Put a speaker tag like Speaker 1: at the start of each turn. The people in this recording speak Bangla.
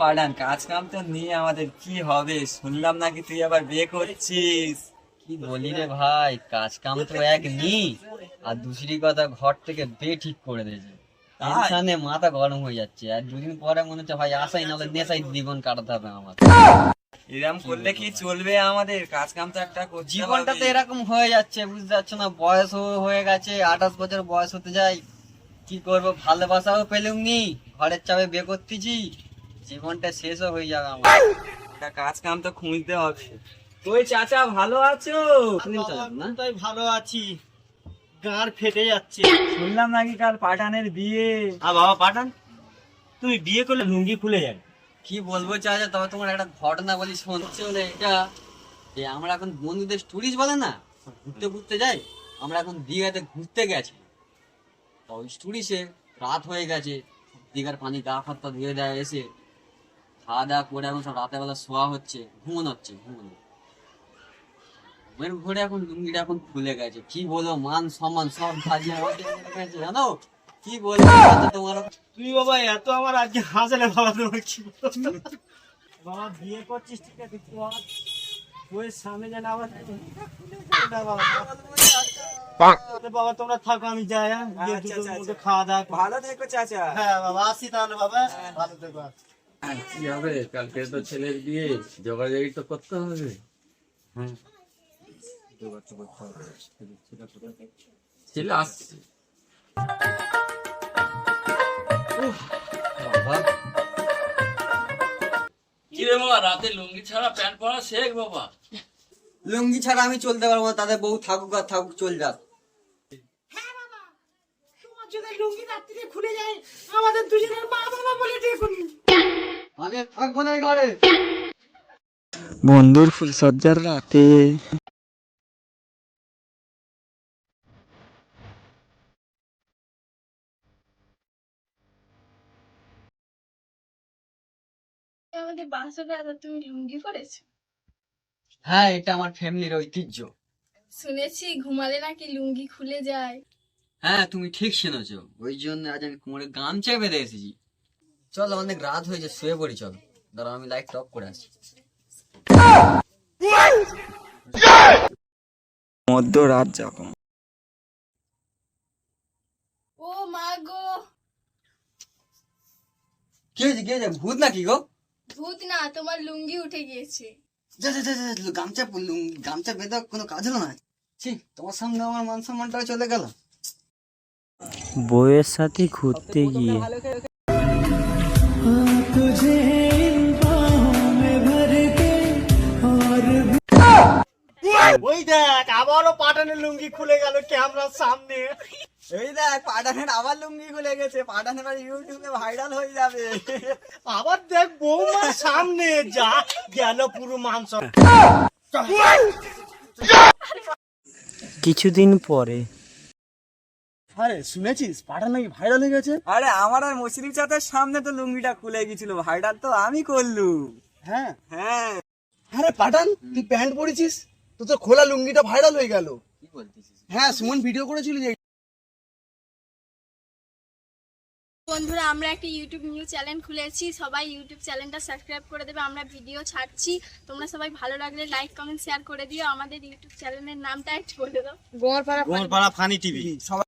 Speaker 1: পাঠান কাজ কাম তো নিয়ে আমাদের কি হবে? শুনলাম নাকি তুই আবার বিয়ে করছিস?
Speaker 2: কি বলি রে ভাই কাজ কাম তো এক নি আর দুসরি কথা ঘর থেকে বে ঠিক করে দিয়েছে টেনশনে মাথা গরম হয়ে যাচ্ছে। আর দুদিন পরে মনে হচ্ছে ভাই আসাই নাহলে নেশাই জীবন কাটাতে হবে আমার।
Speaker 1: এরম করলে কি চলবে আমাদের? কাজ কাম তো একটা
Speaker 2: জীবনটা তো এরকম হয়ে যাচ্ছে বুঝতে পারছ না? বয়স হয়ে গেছে আঠাশ বছর বয়স হতে যায়। কি করব? ভালোবাসাও পেলুম নি। ঘরের চাপে বিয়ে করতেছি। জীবনটা শেষও হয়ে যাবে আমার।
Speaker 1: একটা কাজ কাম তো খুঁজতে হবে। তুই চাচা ভালো আছো?
Speaker 2: না?
Speaker 3: তাই ভালো আছি। গাঁর ফেটে যাচ্ছে।
Speaker 1: শুনলাম নাকি কাল পাঠানের বিয়ে?
Speaker 3: আর বাবা পাঠান। তুমি বিয়ে করলে লুঙ্গি খুলে যাবে।
Speaker 2: কি বলব চাচা তবে তোমার একটা ঘটনা বলি শুনছো না এটা যে আমরা এখন বন্ধুদের টুরিস্ট বলে না? ঘুরতে ঘুরতে যাই আমরা এখন দীঘাতে ঘুরতে গেছি। তো ওই টুরিস্টে রাত হয়ে গেছে। দীঘার পানি গা ফাত্তা ধুয়ে দেয় এসে খাওয়া দাওয়া করে এখন সব রাতের বেলা শোয়া হচ্ছে ঘুমোনো হচ্ছে ঘুমোনো। ঘুমের ঘরে এখন লুঙ্গিটা এখন খুলে গেছে। কি বলব মান সম্মান সব ভাজিয়ে গেছে জানো? কি বলব তোমার
Speaker 3: তুই বাবা এত আমার আজকে হাসালে বাবা তোমার কি? বাবা বিয়ে করছিস ঠিক আছে তুই বাবা বইয়ের সামনে যেন আবার বাবা তোমরা থাকো আমি যাই হ্যাঁ।
Speaker 1: আচ্ছা, আচ্ছা, আচ্ছা।
Speaker 3: খাওয়া দাওয়া
Speaker 1: ভালো থেকো চাচা।
Speaker 3: হ্যাঁ বাবা আসি তাহলে বাবা। ভালো থেকো
Speaker 4: কি হবে? কালকে তো ছেলের বিয়ে যোগাযোগই তো করতে হবে। হ্যাঁ। যোগাযোগ তো করতে হবে। ছেলে আসছে।
Speaker 2: বাবা।
Speaker 5: কি রে বাবা রাতে লুঙ্গি ছাড়া প্যান্ট পরা শেখ বাবা?
Speaker 2: লুঙ্গি ছাড়া আমি চলতে পারব না তাদের বউ থাকুক আর থাকুক চল যাক। আমি থাকব না ঘরে
Speaker 1: বন্ধুর ফুলসজ্জার রাতে।
Speaker 6: আমাদের বাসরে আজ তুমি লুঙ্গি পরেছো?
Speaker 2: হ্যাঁ এটা আমার ফ্যামিলির ঐতিহ্য।
Speaker 6: শুনেছি ঘুমালে নাকি লুঙ্গি খুলে যায়।
Speaker 2: হ্যাঁ তুমি ঠিক শুনেছ। ওই জন্য আজ আমি কোমরে গামছা বেঁধে এসেছি। চল অনেক রাত হয়েছে শুয়ে পড়ি চল। দাঁড়াও আমি লাইট অফ করে আসি
Speaker 1: মধ্যরাত যখন
Speaker 6: ও মা গো।
Speaker 2: কি হয়েছে কি হয়েছে? ভূত নাকি গো?
Speaker 6: ভূত না তোমার লুঙ্গি উঠে গিয়েছে।
Speaker 2: যা যা যা যা, গামছা লুং- গামছা বেঁধে কোনো কাজ হলো না? ছি তোমার সামনে আমার মান সম্মানটাও চলে গেল।
Speaker 3: বইয়ের সাথে ঘুরতে গিয়ে ওই দেখ আবারও পাঠানের লুঙ্গি খুলে গেল ক্যামেরার সামনে।
Speaker 1: এই দেখ পাঠানের আবার লুঙ্গি খুলে গেছে এবার ইউটিউবে ভাইরাল হয়ে যাবে।
Speaker 3: আবার দেখ বৌমার সামনে যা গেল পুরো মাংস কিছুদিন পরে আরে শুনেছিস? পাঠান নাকি ভাইরাল হয়ে গেছে?
Speaker 1: আরে আমার আর চাতের সামনে তো লুঙ্গিটা খুলে গেছিল ভাইরাল তো আমি করলু
Speaker 3: হ্যাঁ?
Speaker 1: হ্যাঁ।
Speaker 3: আরে পাঠান তুই প্যান্ট পরেছিস? তো তোর খোলা লুঙ্গিটা ভাইরাল হয়ে গেল।
Speaker 2: কি বলতেছিস
Speaker 3: হ্যাঁ সুমন ভিডিও করেছিল যে
Speaker 6: বন্ধুরা আমরা একটা ইউটিউব নিউ চ্যানেল খুলেছি। সবাই ইউটিউব চ্যানেলটা সাবস্ক্রাইব করে দেবে। আমরা ভিডিও ছাড়ছি। তোমরা সবাই ভালো লাগলে লাইক কমেন্ট শেয়ার করে দিও। আমাদের ইউটিউব চ্যানেলের নামটা একটু বলে দাও।
Speaker 3: গোমরপাড়া ফানি টিভি